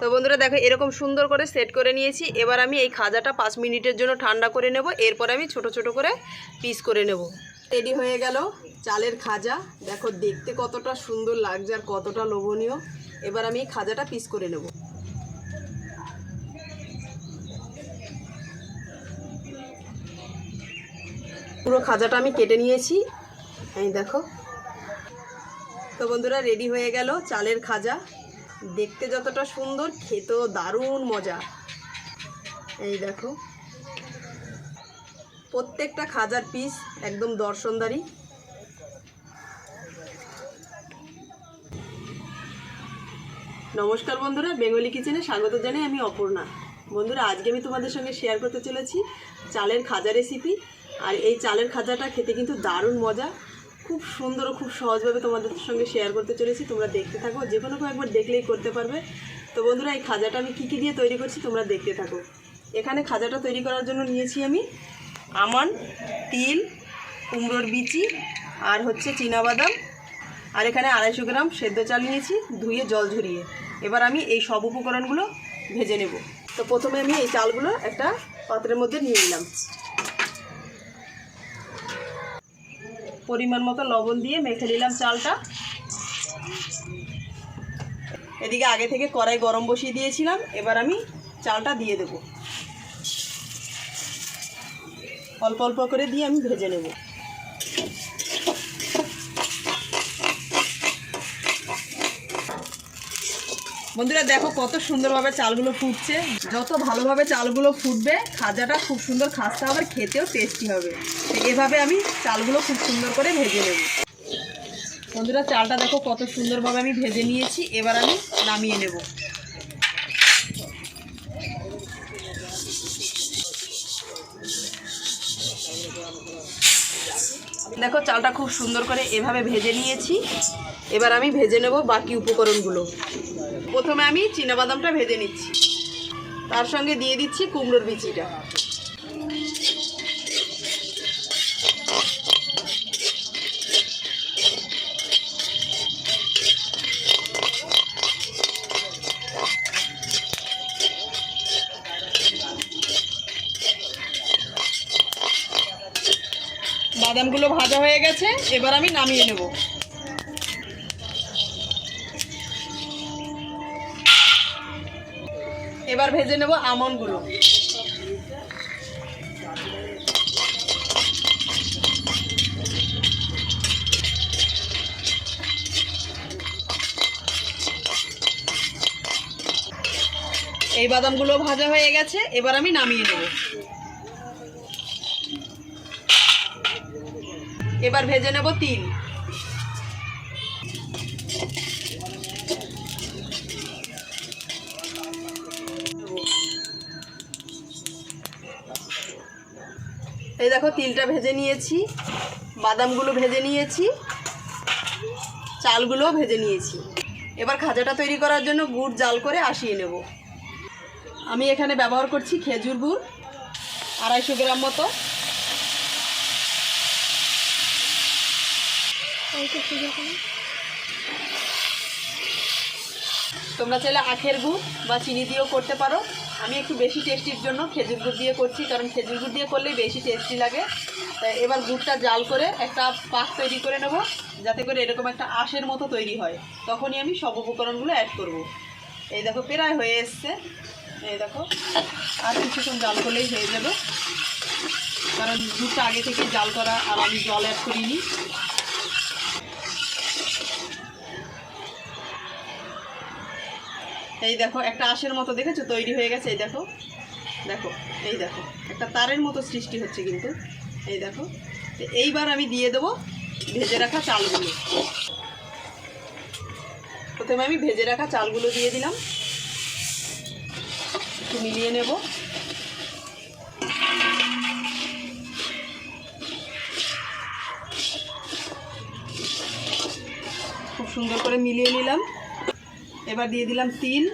তো বন্ধুরা দেখো, এরকম সুন্দর করে সেট করে নিয়েছি। এবার আমি এই খাজাটা পাঁচ মিনিটের জন্য ঠান্ডা করে নেব। এরপর আমি ছোট ছোট করে পিস করে নেব। রেডি হয়ে গেল চালের খাজা। দেখো, দেখতে কতটা সুন্দর লাগছে আর কতটা লোভনীয়। এবার আমি এই খাজাটা পিস করে নেব। পুরো খাজাটা আমি কেটে নিয়েছি। এই দেখো। তো বন্ধুরা রেডি হয়ে গেল চালের খাজা। দেখতে যতটা সুন্দর, খেতেও দারুণ মজা। এই দেখো। প্রত্যেকটা খাজার পিস একদম দর্শনদারি। নমস্কার বন্ধুরা, বেঙ্গলি কিচেনে স্বাগত জানাই আমি অপর্ণা। বন্ধুরা, আজকে আমি তোমাদের সঙ্গে শেয়ার করতে চলেছি চালের খাজা রেসিপি আর এই চালের খাজাটা খেতে কিন্তু দারুণ মজা। খুব সুন্দর খুব সহজভাবে তোমাদের সঙ্গে শেয়ার করতে চলেছি। তোমরা দেখতে থাকো, যে কোনো একবার দেখলেই করতে পারবে। তো বন্ধুরা, এই খাজাটা আমি কী কী দিয়ে তৈরি করছি তোমরা দেখতে থাকো। এখানে খাজাটা তৈরি করার জন্য নিয়েছি আমি আমান, তিল, কুমড়োর বিচি আর হচ্ছে বাদাম আর এখানে আড়াইশো গ্রাম সেদ্ধ চাল নিয়েছি, ধুয়ে জল ঝরিয়ে। এবার আমি এই সব উপকরণগুলো ভেজে নেব। তো প্রথমে আমি এই চালগুলো একটা পাত্রের মধ্যে নিয়ে নিলাম। পরিমাণ মতো লবণ দিয়ে মেখে নিলাম চালটা। এদিকে আগে থেকে কড়াই গরম বসিয়ে দিয়েছিলাম, এবার আমি চালটা দিয়ে দেব। অল্প অল্প করে দিয়ে আমি ভেজে নেব। বন্ধুরা দেখো কত সুন্দরভাবে চালগুলো ফুটছে। যত ভালোভাবে চালগুলো ফুটবে, খাজাটা খুব সুন্দর খাস্তা হবে আর খেতেও টেস্টি হবে। এভাবে আমি চালগুলো খুব সুন্দর করে ভেজে নেব। বন্ধুরা, চালটা দেখো কত সুন্দরভাবে আমি ভেজে নিয়েছি, এবার আমি নামিয়ে নেব। দেখো, চালটা খুব সুন্দর করে এভাবে ভেজে নিয়েছি। এবার আমি ভেজে নেব বাকি উপকরণগুলো। প্রথমে আমি বাদামটা ভেজে নিচ্ছি। তার সঙ্গে দিয়ে দিচ্ছি কুমড়োর বিচিটা। বাদামগুলো ভাজা হয়ে গেছে, এবার আমি নামিয়ে নেব। এবার ভেজে নেব আমনগুলো। এই বাদামগুলো ভাজা হয়ে গেছে, এবার আমি নামিয়ে নেব। এবার ভেজে নেব তিল। এই দেখো, তিলটা ভেজে নিয়েছি, বাদামগুলো ভেজে নিয়েছি, চালগুলোও ভেজে নিয়েছি। এবার খাজাটা তৈরি করার জন্য গুড় জাল করে আসিয়ে নেব। আমি এখানে ব্যবহার করছি খেজুর গুড়, আড়াইশো গ্রাম মতো। তোমরা চাইলে আখের গুড় বা চিনি দিয়েও করতে পারো। আমি একটু বেশি টেস্টির জন্য খেজুর গুড় দিয়ে করছি, কারণ খেজুর গুড় দিয়ে করলেই বেশি টেস্টি লাগে। তাই এবার গুড়টা জাল করে একটা পাক তৈরি করে নেব, যাতে করে এরকম একটা আঁশের মতো তৈরি হয়। তখনই আমি সব উপকরণগুলো অ্যাড করব। এই দেখো, প্রায় হয়ে এসছে। এই দেখো, আর কিছুক্ষণ জাল করলেই হয়ে যাবে। কারণ দুধটা আগে থেকে জাল করা আর আমি জল অ্যাড করিনি। এই দেখো, একটা আঁশের মতো দেখেছ? তৈরি হয়ে গেছে, এই দেখো। দেখো, এই দেখো, একটা তারের মতো সৃষ্টি হচ্ছে কিন্তু। এই দেখো এইবার আমি দিয়ে দেবো ভেজে রাখা চালগুলো। প্রথমে আমি ভেজে রাখা চালগুলো দিয়ে দিলাম। একটু মিলিয়ে নেব। খুব সুন্দর করে মিলিয়ে নিলাম। এবার দিয়ে দিলাম তিল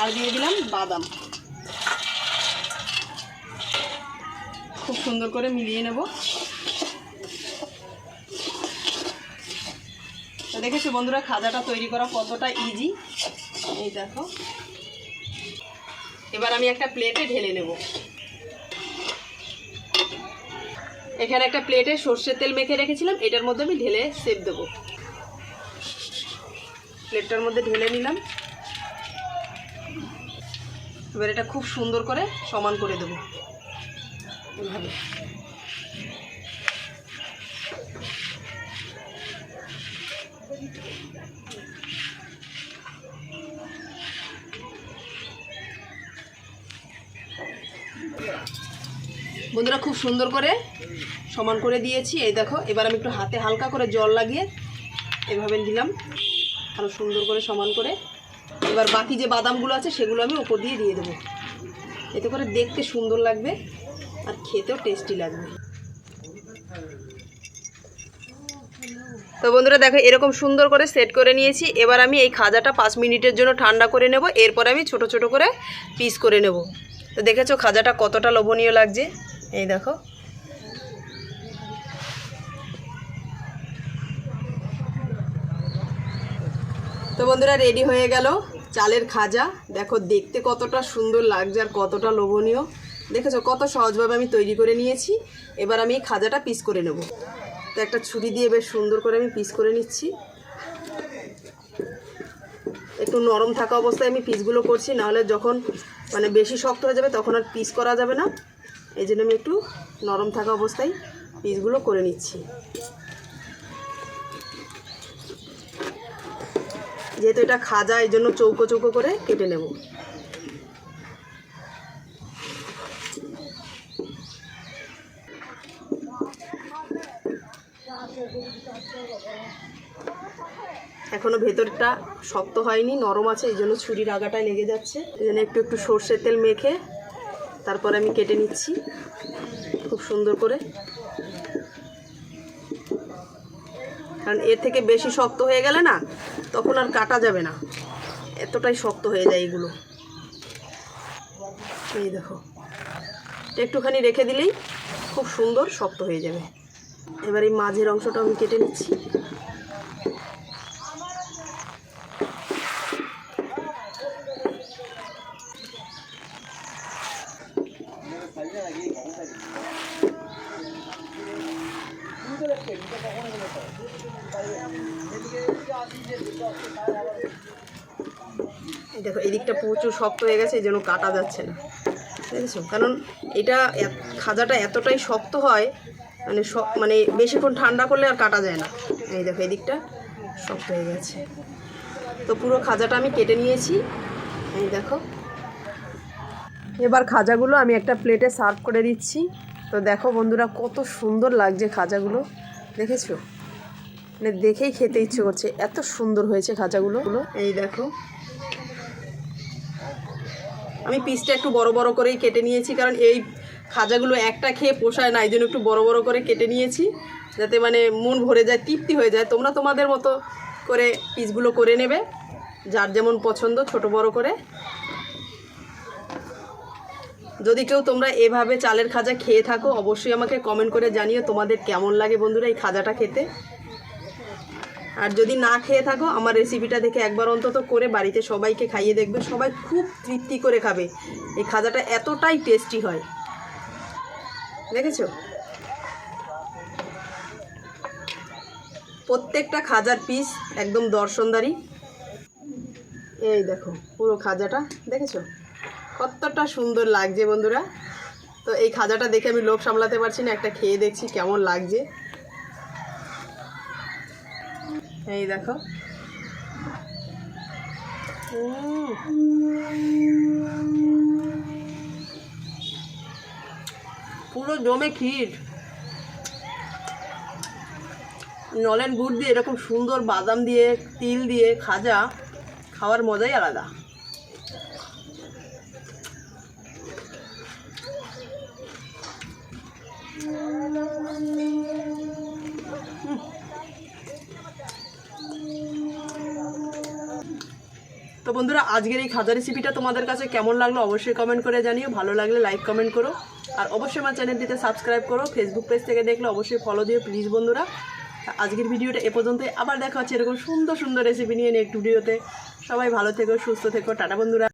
আর দিয়ে দিলাম বাদাম। খুব সুন্দর করে মিলিয়ে নেব। দেখেছ বন্ধুরা, খাজাটা তৈরি করা কতটা ইজি এই দেখো। এবার আমি একটা প্লেটে ঢেলে নেব। এখানে একটা প্লেটে সর্ষের তেল মেখে রেখেছিলাম, এটার মধ্যে আমি ঢেলে সেপ দেবো। প্লেটটার মধ্যে ঢেলে নিলাম। এবার এটা খুব সুন্দর করে সমান করে দেবো। এভাবে। বন্ধুরা খুব সুন্দর করে সমান করে দিয়েছি। এই দেখো, এবার আমি একটু হাতে হালকা করে জল লাগিয়ে এভাবে দিলাম আরও সুন্দর করে সমান করে। এবার বাকি যে বাদামগুলো আছে, সেগুলো আমি ওপর দিয়ে দিয়ে দেবো। এতে করে দেখতে সুন্দর লাগবে আর খেতেও টেস্টি লাগবে। তো বন্ধুরা, দেখো, এরকম সুন্দর করে সেট করে নিয়েছি। এবার আমি এই খাজাটা পাঁচ মিনিটের জন্য ঠান্ডা করে নেব। এরপর আমি ছোট ছোট করে পিস করে নেব। তো দেখেছ, খাজাটা কতটা লোভনীয় লাগছে। এই দেখো। তো বন্ধুরা রেডি হয়ে গেল চালের খাজা। দেখো, দেখতে কতটা সুন্দর লাগছে আর কতটা লোভনীয়। দেখেছ, কত সহজভাবে আমি তৈরি করে নিয়েছি। এবার আমি খাজাটা পিস করে নেব। তো একটা ছুরি দিয়ে বেশ সুন্দর করে আমি পিস করে নিচ্ছি। একটু নরম থাকা অবস্থায় আমি পিসগুলো করছি, নাহলে যখন মানে বেশি শক্ত হয়ে যাবে তখন আর পিস করা যাবে না। এই জন্য আমি একটু নরম থাকা অবস্থায় পিসগুলো করে নিচ্ছি। যেহেতু এটা খাজা, এই জন্য চৌকো চৌকো করে কেটে নেব। এখনও ভেতরটা শক্ত হয়নি, নরম আছে, এই জন্য ছুরির আগাটায় লেগে যাচ্ছে। এই জন্য একটু একটু সর্ষের তেল মেখে তারপর আমি কেটে নিচ্ছি খুব সুন্দর করে। কারণ এর থেকে বেশি শক্ত হয়ে গেলে না তখন আর কাটা যাবে না। এতটাই শক্ত হয়ে যায় এগুলো। এই দেখো। একটুখানি রেখে দিলেই খুব সুন্দর শক্ত হয়ে যাবে। এবার এই মাঝের অংশটা আমি কেটে নিচ্ছি। এই দেখো, এদিকটা প্রচুর শক্ত হয়ে গেছে, এই জন্য কাটা যাচ্ছে না। দেখেছ? কারণ এটা খাজাটা এতটাই শক্ত হয় মানে মানে বেশিক্ষণ ঠান্ডা করলে আর কাটা যায় না। এই দেখো, এদিকটা শক্ত হয়ে গেছে। তো পুরো খাজাটা আমি কেটে নিয়েছি। এই দেখো। এবার খাজাগুলো আমি একটা প্লেটে সার্ভ করে দিচ্ছি। তো দেখো বন্ধুরা, কত সুন্দর লাগছে খাজাগুলো। দেখেছ? মানে দেখেই খেতে ইচ্ছে করছে। এত সুন্দর হয়েছে খাজাগুলো। এই দেখো। আমি পিসটা একটু বড় বড় করেই কেটে নিয়েছি, কারণ এই খাজাগুলো একটা খেয়ে পোষায় না, এই জন্য একটু বড় বড় করে কেটে নিয়েছি, যাতে মানে মন ভরে যায়, তৃপ্তি হয়ে যায়। তোমরা তোমাদের মতো করে পিসগুলো করে নেবে, যার যেমন পছন্দ, ছোট বড় করে। যদি কেউ তোমরা এভাবে চালের খাজা খেয়ে থাকো, অবশ্যই আমাকে কমেন্ট করে জানিও তোমাদের কেমন লাগে বন্ধুরা এই খাজাটা খেতে। আর যদি না খেয়ে থাকো, আমার রেসিপিটা দেখে একবার অন্তত করে বাড়িতে সবাইকে খাইয়ে দেখবে, সবাই খুব তৃপ্তি করে খাবে। এই খাজাটা এতটাই টেস্টি হয়। দেখেছ? প্রত্যেকটা খাজার পিস একদম দর্শনদারি। এই দেখো, পুরো খাজাটা, দেখেছ? কতটা সুন্দর লাগছে বন্ধুরা। তো এই খাজাটা দেখে আমি লোভ সামলাতে পারছি না, একটা খেয়ে দেখছি কেমন লাগছে। এই দেখো। পুরো জমে ক্ষীর। নলেন গুড় দিয়ে এরকম সুন্দর বাদাম দিয়ে, তিল দিয়ে খাজা, খাওয়ার মজাই আলাদা। তো বন্ধুরা, আজকের এই খাজা রেসিপিটা তোমাদের কাছে কেমন লাগল অবশ্যই কমেন্ট করে জানিও। ভালো লাগলে লাইক কমেন্ট করো। আর অবশ্যই আমার চ্যানেলটিতে সাবস্ক্রাইব করো। ফেসবুক পেজ থেকে দেখলে অবশ্যই ফলো দিও প্লিজ বন্ধুরা। আজকের ভিডিওটা এ পর্যন্তই। আবার দেখা হচ্ছে এরকম সুন্দর সুন্দর রেসিপি নিয়ে নেক্সট ভিডিওতে সবাই ভালো থেকো, সুস্থ থেকো। টাটা, বন্ধুরা।